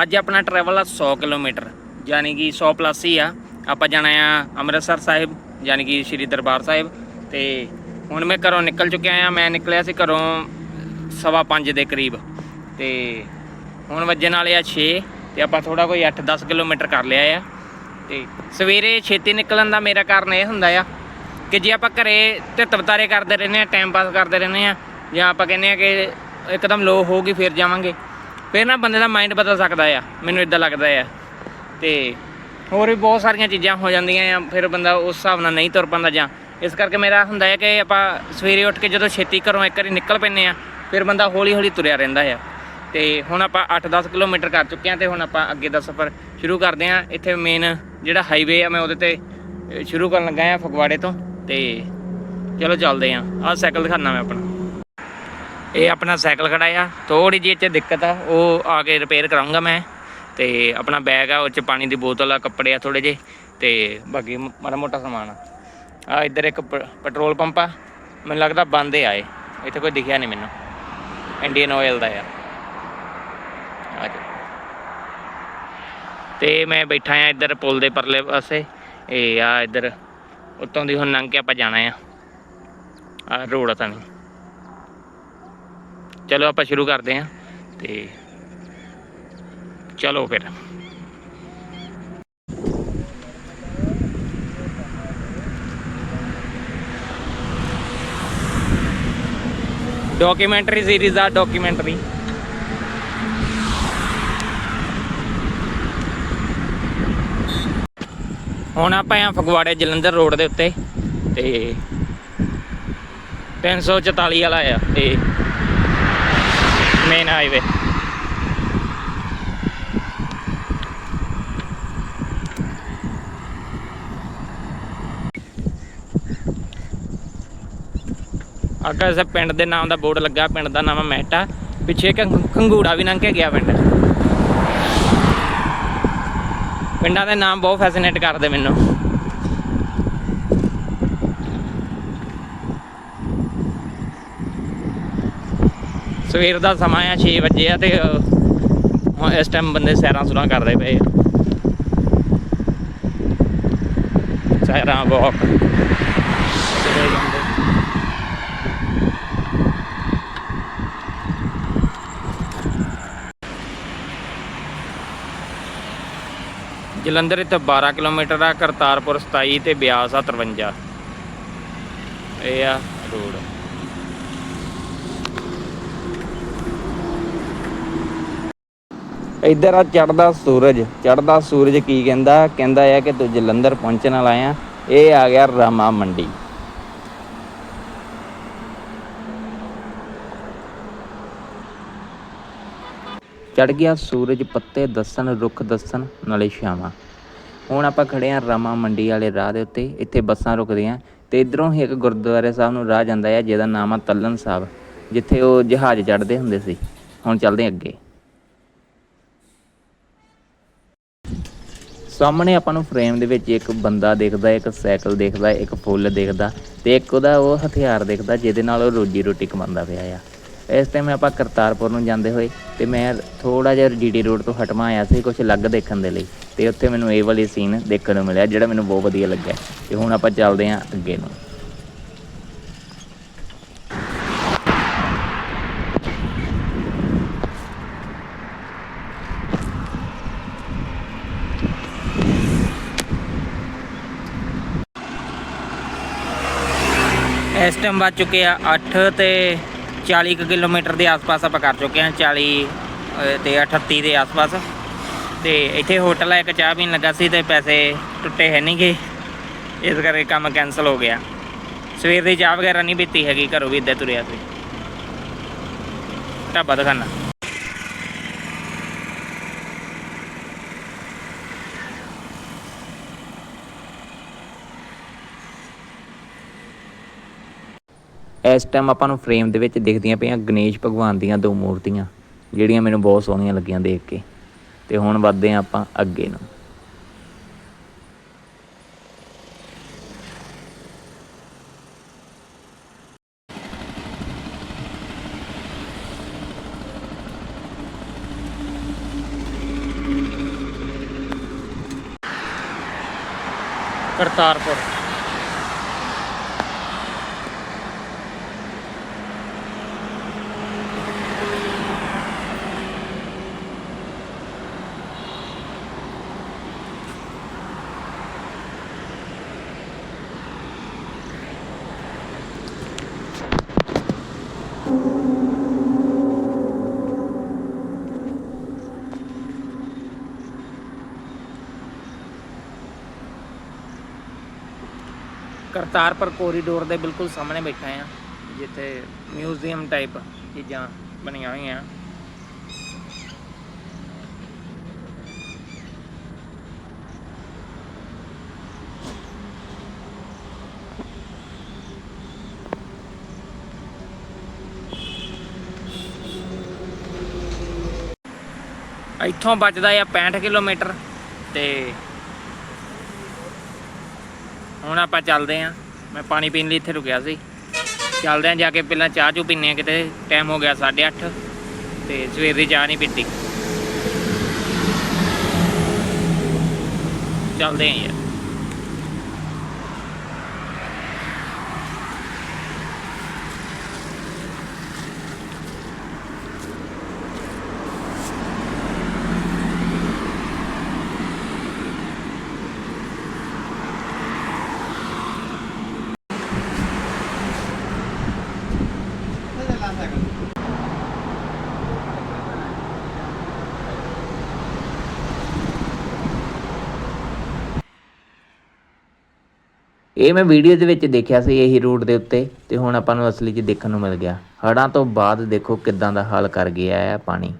ਅੱਜ ਆਪਣਾ ਟਰੈਵਲ ਆ 100 ਕਿਲੋਮੀਟਰ, ਯਾਨੀ ਕਿ 100 ਪਲੱਸ ਹੀ ਆ। ਆਪਾਂ ਜਾਣਾ ਆ ਅੰਮ੍ਰਿਤਸਰ ਸਾਹਿਬ। ਯਾਨੀ ਕਿ ਸ਼੍ਰੀ ਦਰਬਾਰ ਸਾਹਿਬ ਤੇ ਹੁਣ ਮੈਂ ਘਰੋਂ ਨਿਕਲ ਚੁੱਕਿਆ ਆ ਮੈਂ ਨਿਕਲਿਆ ਸੀ ਘਰੋਂ ਸਵਾ ਪੰਜ ਦੇ ਕਰੀਬ ਤੇ ਹੁਣ ਵੱਜਣ ਵਾਲੇ ਆ 6 ਤੇ ਆਪਾਂ ਥੋੜਾ ਕੋਈ 8-10 ਕਿਲੋਮੀਟਰ ਕਰ ਲਿਆ ਆ ਤੇ ਸਵੇਰੇ ਛੇਤੀ ਨਿਕਲਣ ਦਾ ਮੇਰਾ ਕਾਰਨ ਇਹ ਹੁੰਦਾ ਆ ਕਿ ਜੇ ਆਪਾਂ ਘਰੇ ਤੇ ਤਵਤਾਰੇ ਕਰਦੇ ਰਹਿੰਦੇ ਆ ਟਾਈਮ ਪਾਸ ਕਰਦੇ ਰਹਿੰਦੇ ਆ ਜਾਂ ਆਪਾਂ ਕਹਿੰਦੇ ਆ ਕਿ ਇੱਕਦਮ ਲੋ ਹੋਊਗੀ ਫਿਰ ਜਾਵਾਂਗੇ। ਫਿਰ ਨਾ ਬੰਦੇ ਦਾ ਮਾਈਂਡ ਬਦਲ ਸਕਦਾ ਆ, ਮੈਨੂੰ ਇਦਾਂ ਲੱਗਦਾ ਆ ਤੇ ਹੋਰ ਵੀ ਬਹੁਤ ਸਾਰੀਆਂ ਚੀਜ਼ਾਂ ਹੋ ਜਾਂਦੀਆਂ ਆ ਫਿਰ ਬੰਦਾ ਉਸ ਹਿਸਾਬ ਨਾਲ ਨਹੀਂ ਤੁਰ ਪਾਉਂਦਾ ਜਾਂ ਇਸ ਕਰਕੇ ਮੇਰਾ ਹੁੰਦਾ ਹੈ ਕਿ ਆਪਾਂ ਸਵੇਰੇ ਉੱਠ ਕੇ ਜਦੋਂ ਛੇਤੀ ਘਰੋਂ ਇੱਕ ਵਾਰੀ ਨਿਕਲ ਪੈਂਦੇ ਆ ਫਿਰ ਬੰਦਾ ਹੌਲੀ ਹੌਲੀ ਤੁਰਿਆ ਰਹਿੰਦਾ ਆ ਤੇ ਹੁਣ ਆਪਾਂ 8-10 ਕਿਲੋਮੀਟਰ ਕਰ ਚੁੱਕੇ ਆ ਤੇ ਹੁਣ ਆਪਾਂ ਅੱਗੇ ਦਾ ਸਫ਼ਰ ਸ਼ੁਰੂ ਕਰਦੇ ਆ ਇੱਥੇ ਮੇਨ ਜਿਹੜਾ ਹਾਈਵੇ ਆ, ਮੈਂ ਉਹਦੇ ਤੇ ਸ਼ੁਰੂ ਕਰਨ ਲੱਗਾ ਆ ਫਗਵਾੜੇ ਤੋਂ। ਤੇ ਚਲੋ ਚੱਲਦੇ ਆ ਆਹ ਸਾਈਕਲ ਦਿਖਾਣਾ ਮੈਂ ਆਪਣਾ। ਇਹ ਆਪਣਾ ਸਾਈਕਲ ਖੜਾ ਆ ਥੋੜੀ ਜਿਹੀ ਇੱਥੇ ਦਿੱਕਤ ਆ, ਉਹ ਆ ਕੇ ਰਿਪੇਅਰ ਕਰਾਉਂਗਾ ਮੈਂ। ਤੇ ਆਪਣਾ ਬੈਗ ਆ, ਉਹ 'ਚ ਪਾਣੀ ਦੀ ਬੋਤਲ ਆ, ਕੱਪੜੇ ਆ ਥੋੜੇ ਜਿਹੇ, ਤੇ ਬਾਕੀ ਮਾੜਾ ਮੋਟਾ ਸਮਾਨ ਆ। ਆ ਇੱਧਰ ਇੱਕ ਪੈਟਰੋਲ ਪੰਪ ਆ, ਮੈਨੂੰ ਲੱਗਦਾ ਬੰਦ ਹੈ ਆਏ ਇੱਥੇ ਕੋਈ ਦਿਖਿਆ ਨਹੀਂ ਮੈਨੂੰ। ਇੰਡੀਅਨ ਆਇਲ ਦਾ ਆ ਆ ਤੇ ਮੈਂ ਬੈਠਾ ਆ ਇੱਧਰ ਪੁਲ ਦੇ ਪਰਲੇ ਪਾਸੇ। ਇਹ ਆ ਇੱਧਰ, ਉੱਤੋਂ ਦੀ ਹੁਣ ਲੰਘ ਕੇ ਆਪਾਂ ਜਾਣਾ ਆ। ਆ ਰੋਡ ਆ ਤਾਂ ਨਹੀਂ। ਚਲੋ ਆਪਾਂ ਸ਼ੁਰੂ ਕਰਦੇ ਹਾਂ ਤੇ ਚਲੋ ਫਿਰ। ਡਾਕੂਮੈਂਟਰੀ ਸੀਰੀਜ਼ ਦਾ ਡਾਕੂਮੈਂਟਰੀ ਹੁਣ ਆਪਾਂ ਆ ਫਗਵਾੜੇ ਜਲੰਧਰ ਰੋਡ ਦੇ ਉੱਤੇ ਤੇ 344 ਵਾਲਾ ਆ ਤੇ ਮੇਨ ਹਾਈਵੇ ਅੱਗੇ ਇਸ ਪਿੰਡ ਦੇ ਨਾਮ ਦਾ ਬੋਰਡ ਲੱਗਾ, ਪਿੰਡ ਦਾ ਨਾਮ ਹੈ ਮਹਿਟਾ। ਪਿੱਛੇ ਇੱਕ ਵੀ ਲੰਘ ਕੇ ਗਿਆ ਪਿੰਡ। ਪਿੰਡਾਂ ਦੇ ਨਾਮ ਬਹੁਤ ਫੈਸੀਨੇਟ ਕਰਦੇ ਮੈਨੂੰ। ਸਵੇਰ ਦਾ ਸਮਾਂ ਆ 6 ਵਜੇ ਆ ਤੇ ਇਸ ਟਾਈਮ ਬੰਦੇ ਸੈਰਾਂ ਸੁਰਾਂ ਕਰਦੇ ਪਏ ਸੈਰਾਂ ਵਾਕ ਚਲੇ ਜਾਂਦੇ ਜਲੰਧਰ ਇੱਥੇ 12 ਕਿਲੋਮੀਟਰ ਆ, ਕਰਤਾਰਪੁਰ 27 ਤੇ ਬਿਆਸ ਆ 53 ਇਹ ਆ ਰੋਡ। ਇੱਧਰ ਆ ਚੜਦਾ ਸੂਰਜ। ਚੜਦਾ ਸੂਰਜ ਕੀ ਕਹਿੰਦਾ? ਕਹਿੰਦਾ ਆ ਕਿ ਤੂੰ ਜਲੰਧਰ ਪਹੁੰਚਣ ਵਾਲਾ ਆ। ਇਹ ਆ ਗਿਆ ਰਾਮਾ ਮੰਡੀ। ਚੜ ਗਿਆ, ਸੂਰਜ ਪੱਤੇ ਦੱਸਣ, ਰੁੱਖ ਦੱਸਣ, ਨਾਲੇ ਛਾਵਾਂ। ਹੁਣ ਆਪਾਂ ਖੜੇ ਆ ਰਾਮਾ ਮੰਡੀ ਵਾਲੇ ਰਾਹ ਦੇ ਉੱਤੇ। ਇੱਥੇ ਬੱਸਾਂ ਰੁਕਦੀਆਂ ਤੇ ਇਧਰੋਂ ਹੀ ਇੱਕ ਗੁਰਦੁਆਰੇ ਸਾਹਿਬ ਨੂੰ ਰਾਹ ਜਾਂਦਾ ਹੈ ਜਿਹਦਾ ਨਾਮ ਆ ਤੱਲਨ ਸਾਹਿਬ, ਜਿੱਥੇ ਉਹ ਜਹਾਜ਼ ਚੜ੍ਹਦੇ ਹੁੰਦੇ ਸੀ। ਹੁਣ ਚੱਲਦੇ ਅੱਗੇ। ਸਾਹਮਣੇ ਆਪਾਂ ਨੂੰ ਫਰੇਮ ਦੇ ਵਿੱਚ ਇੱਕ ਬੰਦਾ ਦਿਖਦਾ, ਇੱਕ ਸਾਈਕਲ ਦਿਖਦਾ, ਇੱਕ ਫੁੱਲ ਦਿਖਦਾ ਤੇ ਇੱਕ ਉਹਦਾ ਉਹ ਹਥਿਆਰ ਦਿਖਦਾ, ਜਿਹਦੇ ਨਾਲ ਉਹ ਰੋਜੀ ਰੋਟੀ ਕਮਾਉਂਦਾ ਪਿਆ ਆ। ਇਸ ਟਾਈਮ ਆਪਾਂ ਕਰਤਾਰਪੁਰ ਨੂੰ ਜਾਂਦੇ ਹੋਏ ਤੇ ਮੈਂ ਥੋੜਾ ਜਿਹਾ ਜੀਡੀ ਰੋਡ ਤੋਂ ਹਟਵਾ ਆਇਆ ਸੀ ਕੁਝ ਅਲੱਗ ਦੇਖਣ ਦੇ ਲਈ ਤੇ ਉੱਥੇ ਮੈਨੂੰ ਇਹ ਵਾਲੀ ਸੀਨ ਦੇਖਣ ਨੂੰ ਮਿਲਿਆ ਜਿਹੜਾ ਮੈਨੂੰ ਬਹੁਤ ਵਧੀਆ ਲੱਗਿਆ ਤੇ ਹੁਣ ਆਪਾਂ ਚੱਲਦੇ ਹਾਂ ਅੱਗੇ ਨੂੰ। ਇਸ ਟਾਈਮ ਵੱਜ ਚੁੱਕੇ ਆ 8 ਤੇ 40 ਕੁ ਕਿਲੋਮੀਟਰ ਦੇ ਆਸ-ਪਾਸ ਆਪਾਂ ਕਰ ਚੁੱਕੇ ਹਾਂ 40 ਅ, ਤੇ 38 ਦੇ ਆਸ-ਪਾਸ। ਤੇ ਇੱਥੇ ਹੋਟਲ ਆ ਇੱਕ ਚਾਹ ਪੀਣ ਲੱਗਾ ਸੀ ਤੇ ਪੈਸੇ ਟੁੱਟੇ ਹੈ ਨਹੀਂਗੇ ਇਸ ਕਰਕੇ ਕੰਮ ਕੈਨਸਲ ਹੋ ਗਿਆ। ਸਵੇਰ ਦੀ ਚਾਹ ਵਗੈਰਾ ਨਹੀਂ ਪੀਤੀ ਹੈਗੀ ਘਰੋਂ ਵੀ ਇੱਦਾਂ ਤੁਰਿਆ ਸੀ। ਢਾਬਾ ਦਿਖਾਣਾ ਇਸ ਟਾਈਮ ਆਪਾਂ ਨੂੰ ਫਰੇਮ ਦੇ ਵਿੱਚ ਦਿਖਦੀਆਂ ਪਈਆਂ ਗਣੇਸ਼ ਭਗਵਾਨ ਦੀਆਂ ਦੋ ਮੂਰਤੀਆਂ, ਜਿਹੜੀਆਂ ਮੈਨੂੰ ਬਹੁਤ ਸੋਹਣੀਆਂ ਲੱਗੀਆਂ ਦੇਖ ਕੇ। ਤੇ ਹੁਣ ਵੱਧਦੇ ਹਾਂ ਆਪਾਂ ਅੱਗੇ ਨੂੰ। ਕਰਤਾਰਪੁਰ। ਕਰਤਾਰਪੁਰ ਕੋਰੀਡੋਰ ਦੇ ਬਿਲਕੁਲ ਸਾਹਮਣੇ ਬੈਠਾ ਆ ਜਿੱਥੇ ਮਿਊਜ਼ੀਅਮ ਟਾਈਪ ਚੀਜ਼ਾਂ ਬਣੀਆਂ ਹੋਈਆਂ। ਇੱਥੋਂ ਬਚਦਾ ਆ 65 ਕਿਲੋਮੀਟਰ ਤੇ ਹੁਣ ਆਪਾਂ ਚੱਲਦੇ ਆਂ। ਮੈਂ ਪਾਣੀ ਪੀਣ ਲਈ ਇੱਥੇ ਰੁਕਿਆ ਸੀ। ਚੱਲਦੇ ਆਂ, ਜਾ ਕੇ ਪਹਿਲਾਂ ਚਾਹ ਚੂ ਪੀਨੇ ਆ ਕਿਤੇ। ਟਾਈਮ ਹੋ ਗਿਆ 8:30 ਤੇ ਸਵੇਰ ਦੀ ਚਾਹ ਨਹੀਂ ਪੀਤੀ। ਚੱਲਦੇ ਆਂ ਯਾਰ। ਇਹ ਮੈਂ ਵੀਡੀਓ ਦੇ ਵਿੱਚ ਦੇਖਿਆ ਸੀ ਇਹੀ ਰੂਟ ਦੇ ਉੱਤੇ, ਤੇ ਹੁਣ ਆਪਾਂ ਨੂੰ ਅਸਲੀ 'ਚ ਦੇਖਣ ਨੂੰ ਮਿਲ ਗਿਆ। ਹੜ੍ਹਾਂ ਤੋਂ ਬਾਅਦ ਦੇਖੋ ਕਿੱਦਾਂ ਦਾ ਹਾਲ ਕਰ ਗਿਆ ਹੈ ਪਾਣੀ।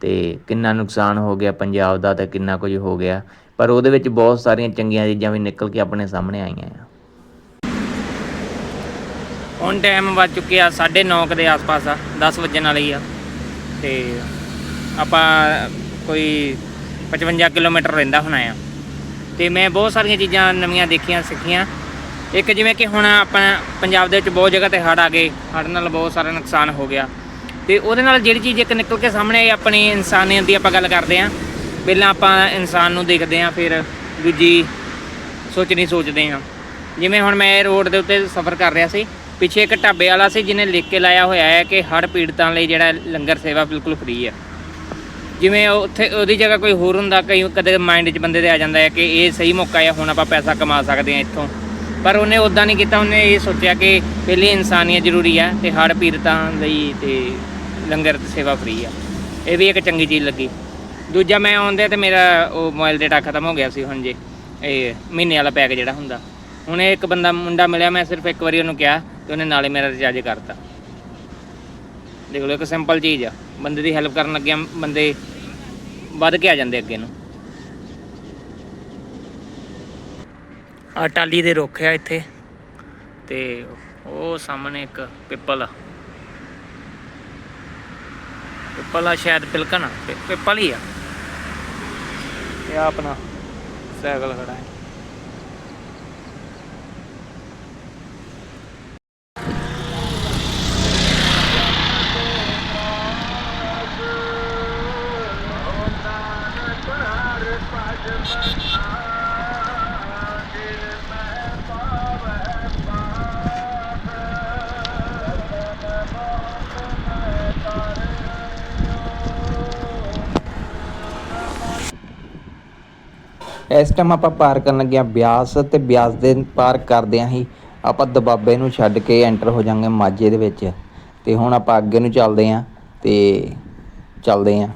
ਤੇ ਕਿੰਨਾ ਨੁਕਸਾਨ ਹੋ ਗਿਆ ਪੰਜਾਬ ਦਾ ਤੇ ਕਿੰਨਾ ਕੁਝ ਹੋ ਗਿਆ। ਪਰ ਉਹਦੇ ਵਿੱਚ ਬਹੁਤ ਸਾਰੀਆਂ ਚੰਗੀਆਂ ਚੀਜ਼ਾਂ ਵੀ ਨਿਕਲ ਕੇ ਆਪਣੇ ਸਾਹਮਣੇ ਆਈਆਂ ਆ। ਹੁਣ ਟਾਈਮ ਵੱਜ ਚੁੱਕਿਆ 9:30 ਦੇ ਆਸ-ਪਾਸ ਆ 10 ਵਜਣ ਵਾਲੀ ਆ। ਤੇ ਆਪਾਂ ਕੋਈ 55 ਕਿਲੋਮੀਟਰ ਰਹਿੰਦਾ ਹੋਣਾ ਆ। ਤੇ ਮੈਂ ਬਹੁਤ ਸਾਰੀਆਂ ਚੀਜ਼ਾਂ ਨਵੀਆਂ ਦੇਖੀਆਂ, ਸਿੱਖੀਆਂ। ਇੱਕ ਜਿਵੇਂ ਕਿ ਹੁਣ ਆਪਾਂ ਪੰਜਾਬ ਦੇ ਵਿੱਚ ਬਹੁਤ ਜਗ੍ਹਾ ਤੇ ਹੜ੍ਹ ਆ ਗਏ, ਹੜ੍ਹ ਨਾਲ ਬਹੁਤ ਸਾਰਾ ਨੁਕਸਾਨ ਹੋ ਗਿਆ। ਤੇ ਉਹਦੇ ਨਾਲ ਜਿਹੜੀ ਚੀਜ਼ ਇੱਕ ਨਿਕਲ ਕੇ ਸਾਹਮਣੇ ਆਈ, ਆਪਣੀ ਇਨਸਾਨੀਅਤ ਦੀ ਆਪਾਂ ਗੱਲ ਕਰਦੇ ਆਂ ਪਹਿਲਾਂ ਆਪਾਂ ਇਨਸਾਨ ਨੂੰ ਦੇਖਦੇ ਆਂ ਫਿਰ ਦੂਜੀ ਸੋਚਣੀ ਸੋਚਦੇ ਆਂ ਜਿਵੇਂ ਹੁਣ ਮੈਂ ਰੋਡ ਦੇ ਉੱਤੇ ਸਫ਼ਰ ਕਰ ਰਿਹਾ ਸੀ, ਪਿੱਛੇ ਇੱਕ ਢਾਬੇ ਵਾਲਾ ਸੀ ਜਿਹਨੇ ਲਿਖ ਕੇ ਲਾਇਆ ਹੋਇਆ ਹੈ ਕਿ ਹੜ੍ਹ ਪੀੜਤਾਂ ਲਈ ਜਿਹੜਾ ਲੰਗਰ ਸੇਵਾ ਬਿਲਕੁਲ ਫ੍ਰੀ ਹੈ। ਜਿਵੇਂ ਉੱਥੇ ਉਹਦੀ ਜਗ੍ਹਾ ਕੋਈ ਹੋਰ ਹੁੰਦਾ, ਕਈ ਕਦੇ ਮਾਈਂਡ 'ਚ ਬੰਦੇ ਦੇ ਆ ਜਾਂਦਾ ਹੈ ਕਿ ਇਹ ਸਹੀ ਮੌਕਾ ਹੈ, ਹੁਣ ਆਪਾਂ ਪੈਸਾ ਕਮਾ ਸਕਦੇ ਹਾਂ ਇੱਥੋਂ। ਪਰ ਉਹਨੇ ਉਦਾਂ ਨਹੀਂ ਕੀਤਾ, ਉਹਨੇ ਇਹ ਸੋਚਿਆ ਕਿ ਪਹਿਲੀ ਇਨਸਾਨੀਅਤ ਜ਼ਰੂਰੀ ਆ ਤੇ ਹੜ੍ਹ ਪੀੜਤਾਂ ਲਈ ਤੇ ਲੰਗਰ ਤੇ ਸੇਵਾ ਫ੍ਰੀ ਆ। ਇਹ ਵੀ ਇੱਕ ਚੰਗੀ ਚੀਜ਼ ਲੱਗੀ। ਦੂਜਾ ਮੈਂ ਆਉਂਦੇ ਤੇ ਮੇਰਾ ਉਹ ਮੋਬਾਈਲ ਡਾਟਾ ਖਤਮ ਹੋ ਗਿਆ ਸੀ ਹੁਣ ਜੇ, ਇਹ ਮਹੀਨੇ ਵਾਲਾ ਪੈਕ ਜਿਹੜਾ ਹੁੰਦਾ। ਹੁਣ ਇਹ ਇੱਕ ਬੰਦਾ ਮੁੰਡਾ ਮਿਲਿਆ, ਮੈਂ ਸਿਰਫ ਇੱਕ ਵਾਰੀ ਉਹਨੂੰ ਕਿਹਾ ਤੇ ਉਹਨੇ ਨਾਲੇ ਮੇਰਾ ਰਿਚਾਰਜ ਕਰਤਾ। ਦੇਖ ਲਓ, ਇੱਕ ਸਿੰਪਲ ਚੀਜ਼ ਆ। ਬੰਦੇ ਦੀ ਹੈਲਪ ਕਰਨ ਲੱਗਿਆ ਬੰਦੇ ਵੱਧ ਕੇ ਆ ਜਾਂਦੇ ਅੱਗੇ ਨੂੰ। ਆ ਟਾਲੀ ਦੇ ਰੁੱਖ ਆ ਇੱਥੇ। ਤੇ ਉਹ ਸਾਹਮਣੇ ਇੱਕ ਪਿੱਪਲ ਆ। ਪਿੱਪਲ ਆ, ਸ਼ਾਇਦ ਪਿਲਕਣ ਪਿੱਪਲ ਹੀ ਆ। ਇਹ ਆਪਣਾ ਸਾਈਕਲ ਖੜਾ ਹੈ। ਇਸ ਟਾਈਮ ਆਪਾਂ ਪਾਰ ਕਰਨ ਲੱਗੇ ਆ ਬਿਆਸ ਤੇ ਬਿਆਸ ਦੇ ਪਾਰ ਕਰਦਿਆਂ ਹੀ ਆਪਾਂ ਦਬਾਬੇ ਨੂੰ ਛੱਡ ਕੇ ਐਂਟਰ ਹੋ ਜਾਾਂਗੇ ਮਾਝੇ ਦੇ ਵਿੱਚ। ਤੇ ਹੁਣ ਆਪਾਂ ਅੱਗੇ ਨੂੰ ਚੱਲਦੇ ਆਂ ਤੇ ਚੱਲਦੇ ਆਂ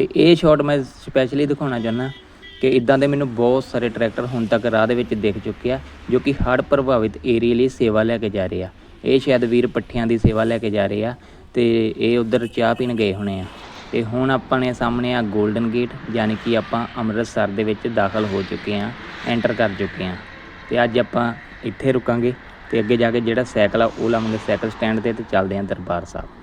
ਤੇ ਇਹ ਸ਼ਾਟ ਮੈਂ ਸਪੈਸ਼ਲੀ ਦਿਖਾਉਣਾ ਚਾਹੁੰਦਾ ਕਿ ਇਦਾਂ ਦੇ ਮੈਨੂੰ ਬਹੁਤ ਸਾਰੇ ਟਰੈਕਟਰ ਹੁਣ ਤੱਕ ਰਾਹ ਦੇ ਵਿੱਚ ਦਿਖ ਚੁੱਕੇ ਆ, ਜੋ ਕਿ ਹੜ੍ਹ ਪ੍ਰਭਾਵਿਤ ਏਰੀਆ ਲਈ ਸੇਵਾ ਲੈ ਕੇ ਜਾ ਰਹੇ ਆ। ਇਹ ਸ਼ਾਇਦ ਵੀਰ ਪੱਠਿਆਂ ਦੀ ਸੇਵਾ ਲੈ ਕੇ ਜਾ ਰਹੇ ਆ ਤੇ ਇਹ ਉਧਰ ਚਾਹ ਪੀਣ ਗਏ ਹੋਣੇ ਆ। ਤੇ ਹੁਣ ਆਪਾਂ ਨੇ ਸਾਹਮਣੇ ਆ 골ਡਨ ਗੇਟ ਯਾਨੀ ਕਿ ਆਪਾਂ ਅੰਮ੍ਰਿਤਸਰ ਦੇ ਵਿੱਚ ਦਾਖਲ ਹੋ ਚੁੱਕੇ ਆ ਐਂਟਰ ਕਰ ਚੁੱਕੇ ਆ। ਤੇ ਅੱਜ ਆਪਾਂ ਇੱਥੇ ਰੁਕਾਂਗੇ ਤੇ ਅੱਗੇ ਜਾ ਕੇ ਜਿਹੜਾ ਸਾਈਕਲ ਆ, ਉਹ ਲਾਵਾਂਗੇ ਸਾਈਕਲ ਸਟੈਂਡ ਤੇ ਤੇ ਚੱਲਦੇ ਆਂ ਦਰਬਾਰ ਸਾਹਿਬ।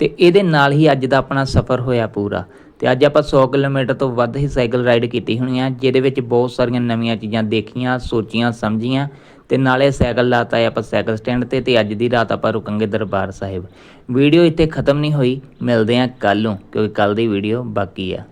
ਤੇ ਇਹਦੇ ਨਾਲ ਹੀ ਅੱਜ ਦਾ ਆਪਣਾ ਸਫ਼ਰ ਹੋਇਆ ਪੂਰਾ। ਤੇ ਅੱਜ ਆਪਾਂ 100 ਕਿਲੋਮੀਟਰ ਤੋਂ ਵੱਧ ਹੀ ਸਾਈਕਲ ਰਾਈਡ ਕੀਤੀ ਹੋਣੀ ਆ, ਜਿਹਦੇ ਵਿੱਚ ਬਹੁਤ ਸਾਰੀਆਂ ਨਵੀਆਂ ਚੀਜ਼ਾਂ ਦੇਖੀਆਂ, ਸੋਚੀਆਂ, ਸਮਝੀਆਂ ਤੇ ਨਾਲੇ ਸਾਈਕਲ ਲਾਤਾ ਹੈ ਆਪਾਂ ਸਾਈਕਲ ਸਟੈਂਡ ਤੇ ਤੇ ਅੱਜ ਦੀ ਰਾਤ ਆਪਾਂ ਰੁਕਾਂਗੇ ਦਰਬਾਰ ਸਾਹਿਬ। ਵੀਡੀਓ ਇੱਥੇ ਖਤਮ ਨਹੀਂ ਹੋਈ, ਮਿਲਦੇ ਆਂ ਕੱਲ ਨੂੰ, ਕਿਉਂਕਿ ਕੱਲ ਦੀ ਵੀਡੀਓ ਬਾਕੀ ਆ।